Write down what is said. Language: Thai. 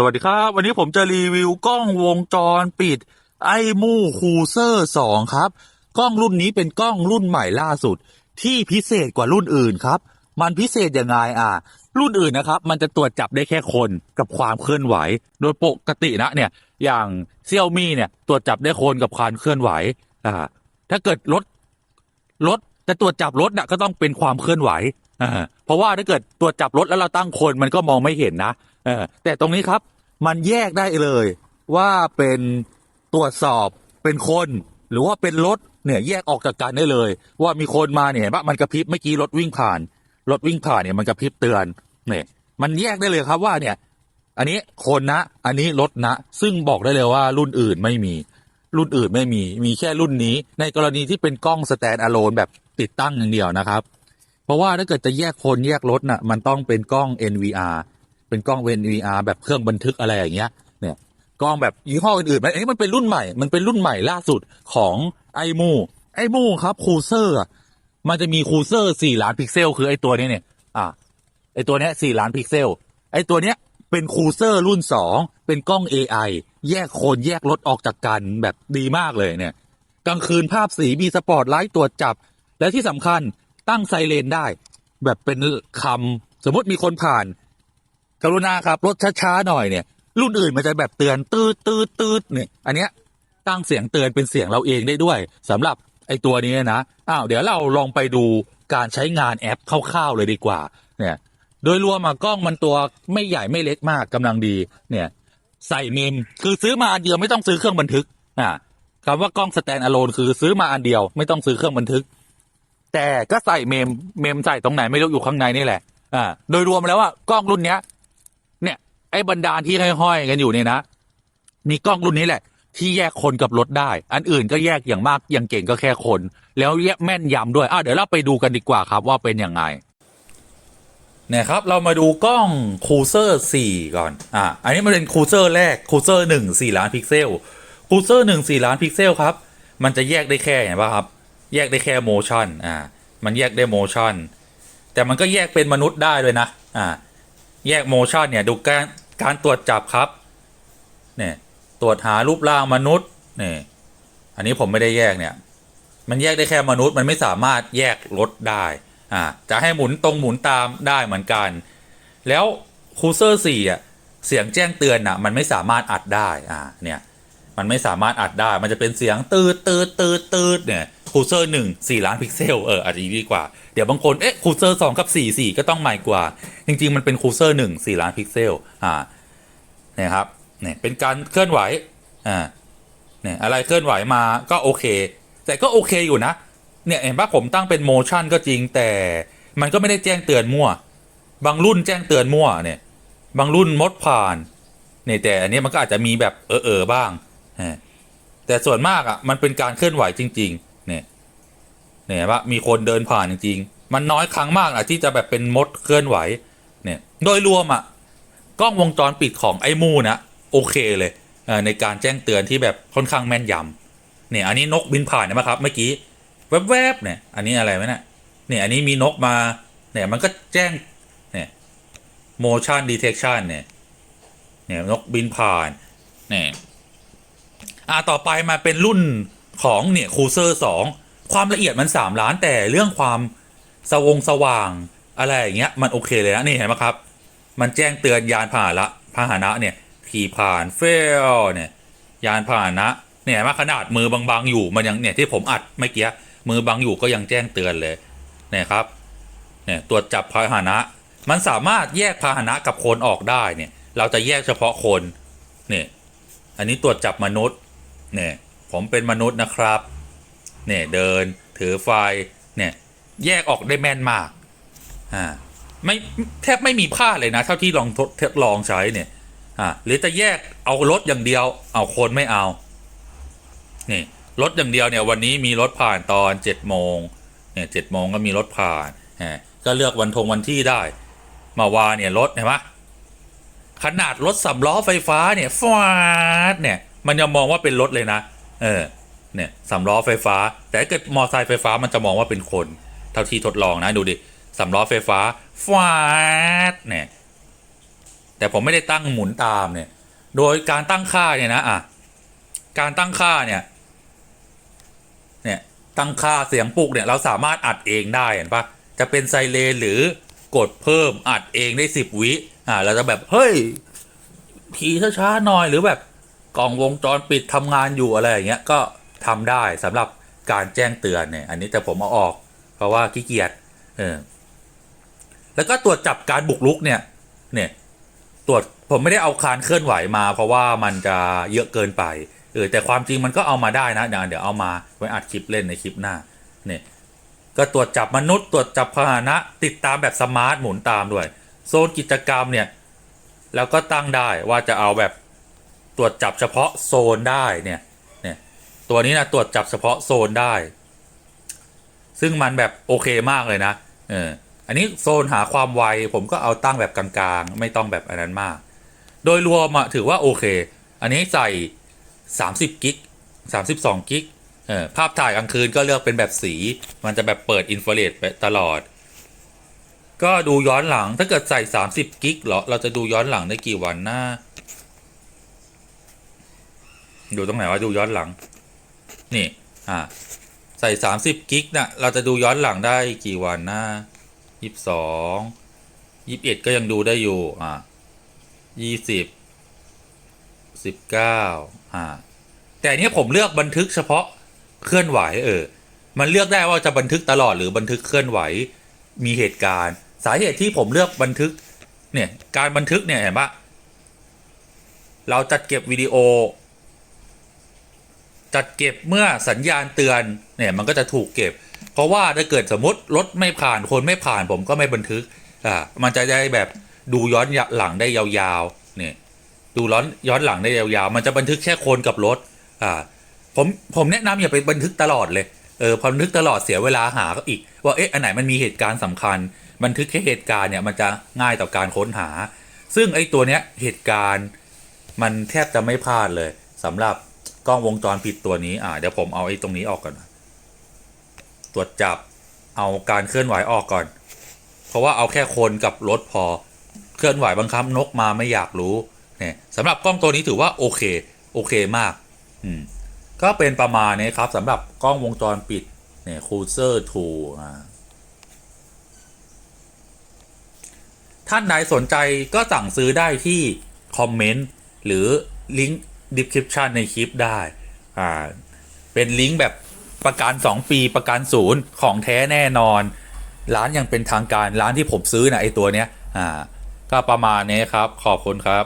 สวัสดีครับ วันนี้ผมจะรีวิวกล้องวงจรปิด ไอ้มู่คูเซอร์สองครับ กล้องรุ่นนี้เป็นกล้องรุ่นใหม่ล่าสุด ที่พิเศษกว่ารุ่นอื่นครับ มันพิเศษยังไงอะ รุ่นอื่นนะครับ มันจะตรวจจับได้แค่คนกับความเคลื่อนไหว โดยปกตินะเนี่ย อย่างเซี่ยวมี่เนี่ยตรวจจับได้คนกับความเคลื่อนไหวอ่าถ้าเกิดรถรถจะตรวจจับรถน่ะก็ต้องเป็นความเคลื่อนไหวอ่าเพราะว่าถ้าเกิดตรวจจับรถแล้วเราตั้งคนมันก็มองไม่เห็นนะ แต่ตรงนี้ครับมันแยกได้เลยว่าเป็นตรวจสอบเป็นคน หรือว่าเป็นรถเนี่ยแยกออกจากกันได้เลย ว่ามีคนมาเนี่ยเห็นปะมันกระพริบเมื่อกี้รถวิ่งผ่าน รถวิ่งผ่านเนี่ยมันกระพริบเตือนเนี่ยมันแยกได้เลยครับว่าเนี่ย อันนี้คนนะ อันนี้รถนะ ซึ่งบอกได้เลยว่ารุ่นอื่นไม่มี รุ่นอื่นไม่มี มีแค่รุ่นนี้ ในกรณีที่เป็นกล้องสแตนด์อะโลนแบบติดตั้งอย่างเดียวนะครับ เพราะว่าถ้าเกิดจะแยกคนแยกรถน่ะมันต้องเป็นกล้อง NVR เป็นกล้อง NVR แบบเครื่องบันทึกอะไรอย่างเงี้ย เนี่ยกล้องแบบยี่ห้ออื่นๆมันอันนี้มันเป็นรุ่นใหม่ มันเป็นรุ่นใหม่ล่าสุดของไอมูไอมูครับคูเซอร์มันจะมีคูเซอร์สี่ล้านพิกเซล คือไอตัวนี้เนี่ย อ่าไอตัวเนี้ยสี่ล้านพิกเซล ไอตัวเนี้ยเป็นคูเซอร์รุ่นสองเป็นกล้อง AI แยกคนแยกรถออกจากกันแบบดีมากเลยเนี่ยกลางคืนภาพสีมีสปอร์ตไลท์ตรวจจับ และที่สำคัญตั้งไซเรนได้ แบบเป็นคำสมมติมีคนผ่าน กรุณาครับรถช้าๆหน่อยเนี่ย รุ่นอื่นมันจะแบบเตือนตืดตืดตืดเนี่ยอันเนี้ยตั้งเสียงเตือนเป็นเสียงเราเองได้ด้วยสำหรับไอ้ตัวนี้นะอ้าวเดี๋ยวเราลองไปดูการใช้งานแอปคร่าวๆเลยดีกว่า เนี่ย โดยรวมอะกล้องมันตัวไม่ใหญ่ไม่เล็กมากกำลังดี เนี่ย ใส่เมมคือซื้อมาอันเดียวไม่ต้องซื้อเครื่องบันทึกอ่าคำว่ากล้องสแตนอะโลนคือซื้อมาอันเดียวไม่ต้องซื้อเครื่องบันทึก แต่ก็ใส่เมมเมมใส่ตรงไหนไม่รู้อยู่ข้างในนี่แหละอ่าโดยรวมแล้วว่ากล้องรุ่นเนี้ย ไอ้บรรดาที่ห้อยๆกันอยู่เนี่ยนะมีกล้องรุ่นนี้แหละ ที่แยกคนกับรถได้ อันอื่นก็แยกอย่างมากอย่างเก่งก็แค่คน แล้วแยกแม่นยำด้วยอะเดี๋ยวเราไปดูกันดีกว่าครับว่าเป็นยังไงเนี่ยครับเรามาดูกล้องคูเซอร์4ก่อน อ่าอันนี้มันเป็นคูเซอร์แรกคูเซอร์1 4 ล้านพิกเซลคูเซอร์1 4 ล้านพิกเซลครับ มันจะแยกได้แค่เห็นป่ะครับ แยกได้แค่โมชั่น อ่า มันแยกได้โมชั่น แต่มันก็แยกเป็นมนุษย์ได้เลยนะ อ่า แยกโมชั่นเนี่ยดูการการตรวจจับครับเนี่ยตรวจหารูปร่างมนุษย์เนี่ยอันนี้ผมไม่ได้แยกเนี่ย มันแยกได้แค่มนุษย์มันไม่สามารถแยกรถได้อ่าจะให้หมุนตรงหมุนตามได้เหมือนกัน แล้วคูเซอร์สี่อะเสียงแจ้งเตือนอะมันไม่สามารถอัดได้อ่าเนี่ย มันไม่สามารถอัดได้ มันจะเป็นเสียงตืดตืดตืดตืดเนี่ยคูเซอร์หนึ่งสี่ล้านพิกเซลเอออาจจะดีกว่า เดี๋ยวบางคน เอ๊ะคูเซอร์สองกับสี่สี่ก็ต้องใหม่กว่า จริง ๆ มันเป็นคูเซอร์หนึ่งสี่ล้านพิกเซลอ่าเนี่ยครับเนี่ยเป็นการเคลื่อนไหวอ่าเนี่ยอะไรเคลื่อนไหวมาก็โอเค แต่ก็โอเคอยู่นะ เนี่ยเห็นปะผมตั้งเป็นโมชั่นก็จริงแต่มันก็ไม่ได้แจ้งเตือนมั่ว บางรุ่นแจ้งเตือนมั่วเนี่ย บางรุ่นมดผ่านเนี่ยแต่อันนี้มันก็อาจจะมีแบบเออเออบ้าง แต่ส่วนมากอะ มันเป็นการเคลื่อนไหวจริง ๆ เนี่ย เนี่ยว่ามีคนเดินผ่านจริง ๆ มันน้อยครั้งมากอะที่จะแบบเป็นมดเคลื่อนไหว เนี่ย โดยรวมอะกล้องวงจรปิดของไอ้มูนะโอเคเลยเในการแจ้งเตือนที่แบบค่อนข้างแม่นยำเนี่ย อันนี้นกบินผ่านนะครับ เมื่อกี้แวบๆเนี่ย อันนี้อะไรไหมเนี่ยเนี่ย อันนี้มีนกมา เนี่ย มันก็แจ้ง เนี่ย motion detection เนี่ย เนี่ย นกบินผ่าน เนี่ย อ่าต่อไปมาเป็นรุ่นของเนี่ยคูเซอร์สองความละเอียดมันสามล้านแต่เรื่องความสวงสว่างอะไรอย่างเงี้ยมันโอเคเลยนะนี่เห็นไหมครับ มันแจ้งเตือนยานพาหนะพาหนะเนี่ยขี่ผ่านเฟลเนี่ยยานพาหนะเนี่ยเห็นไหมขนาดมือบางๆอยู่มันยังเนี่ยที่ผมอัดเมื่อกี้มือบังอยู่ก็ยังแจ้งเตือนเลยเนี่ยครับเนี่ยตรวจจับพาหนะ มันสามารถแยกพาหนะกับคนออกได้เนี่ยเราจะแยกเฉพาะคนเนี่ยอันนี้ตรวจจับมนุษย์ เนี่ยผมเป็นมนุษย์นะครับเนี่ยเดินถือไฟเนี่ยแยกออกได้แม่นมากอ่าไม่แทบไม่มีพลาดเลยนะ เท่าที่ลองทดลองใช้เนี่ยอ่าหรือจะแยกเอารถอย่างเดียว เอาคนไม่เอานี่รถอย่างเดียวเนี่ยวันนี้มีรถผ่านตอนเจ็ดโมงเนี่ยเจ็ดโมงก็มีรถผ่านฮะก็เลือกวันทงวันที่ได้มาวาเนี่ยรถเห็นไหมขนาดรถสำล้อไฟฟ้าเนี่ยฟาดเนี่ย มันจะมองว่าเป็นรถเลยนะ เออ เนี่ยสำล้อไฟฟ้า แต่ถ้าเกิดมอไซค์ไฟฟ้ามันจะมองว่าเป็นคน เท่าที่ทดลองนะดูดิสำล้อไฟฟ้าฟาดเนี่ย แต่ผมไม่ได้ตั้งหมุนตามเนี่ย โดยการตั้งค่าเนี่ยนะอะการตั้งค่าเนี่ย เนี่ย ตั้งค่าเสียงปลุกเนี่ย เราสามารถอัดเองได้เห็นปะจะเป็นไซเรนหรือกดเพิ่มอัดเองได้สิบวิ อ่า เราจะแบบ เฮ้ย ทีช้าๆหน่อยหรือแบบ กล่องวงจรปิดทำงานอยู่อะไรอย่างเงี้ยก็ทำได้สำหรับการแจ้งเตือนเนี่ย อันนี้แต่ผมเอาออก เพราะว่าขี้เกียจเออแล้วก็ตรวจจับการบุกรุกเนี่ย เนี่ยตรวจผมไม่ได้เอาคานเคลื่อนไหวมา เพราะว่ามันจะเยอะเกินไปเออแต่ความจริงมันก็เอามาได้นะเดี๋ยวเดี๋ยวเอามาไว้อัดคลิปเล่นในคลิปหน้า เนี่ย ก็ตรวจจับมนุษย์ตรวจจับพาหนะ ติดตามแบบสมาร์ทหมุนตามด้วย โซนกิจกรรมเนี่ย แล้วก็ตั้งได้ว่าจะเอาแบบ ตรวจจับเฉพาะโซนได้เนี่ยเนี่ยตัวนี้นะตรวจจับเฉพาะโซนได้ ซึ่งมันแบบโอเคมากเลยนะเอออันนี้โซนหาความไวผมก็เอาตั้งแบบกลางๆ ไม่ต้องแบบอันนั้นมาก โดยรวมอะถือว่าโอเค อันนี้ใส่ 30กิก32กิกเออภาพถ่ายกลางคืนก็เลือกเป็นแบบสี มันจะแบบเปิดอินฟราเรดไปตลอด ก็ดูย้อนหลังถ้าเกิดใส่ 30กิกเหรอ เราจะดูย้อนหลังได้กี่วันหนะ ดูตรงไหนว่าดูย้อนหลัง นี่ อ่า ใส่30กิกนะเราจะดูย้อนหลังได้กี่วันนะยี่สิบสองยี่สิบเอ็ดก็ยังดูได้อยู่ อ่ายี่สิบสิบเก้าอ่า แต่อันนี้ผมเลือกบันทึกเฉพาะเคลื่อนไหว เออ มันเลือกได้ว่าจะบันทึกตลอดหรือบันทึกเคลื่อนไหว มีเหตุการณ์ สาเหตุที่ผมเลือกบันทึก เนี่ย การบันทึกเนี่ยเห็นปะเราจัดเก็บวิดีโอ จัดเก็บเมื่อสัญญาณเตือนเนี่ยมันก็จะถูกเก็บ เพราะว่าถ้าเกิดสมมติรถไม่ผ่านคนไม่ผ่านผมก็ไม่บันทึกอ่ามันจะได้แบบดูย้อนหลังได้ยาวๆเนี่ยดูย้อนย้อนหลังได้ยาวๆมันจะบันทึกแค่คนกับรถอ่าผมผมแนะนำอย่าไปบันทึกตลอดเลยเออพอบันทึกตลอดเสียเวลาหาก็อีก ว่าเอ๊ะอันไหนมันมีเหตุการณ์สำคัญ บันทึกแค่เหตุการณ์เนี่ยมันจะง่ายต่อการค้นหา ซึ่งไอ้ตัวเนี้ยเหตุการณ์มันแทบจะไม่พลาดเลยสำหรับ กล้องวงจรปิดตัวนี้อ่าเดี๋ยวผมเอาไอ้ตรงนี้ออกก่อน ตรวจจับเอาการเคลื่อนไหวออกก่อน เพราะว่าเอาแค่คนกับรถพอ เคลื่อนไหวบางครั้งนกมาไม่อยากรู้ เนี่ยสำหรับกล้องตัวนี้ถือว่าโอเค โอเคมาก อืม ก็เป็นประมาณนี้ครับสำหรับกล้องวงจรปิด เนี่ยคูเซอร์ทูอ่าท่านใดสนใจก็สั่งซื้อได้ที่ คอมเมนต์ หรือลิงก์ description ในคลิปได้อ่าเป็นลิงก์แบบประกัน 2 ปีประกันศูนย์ของแท้แน่นอน ร้านยังเป็นทางการร้านที่ผมซื้อนะไอตัวเนี้ยอ่าก็ประมาณนี้ครับ ขอบคุณครับ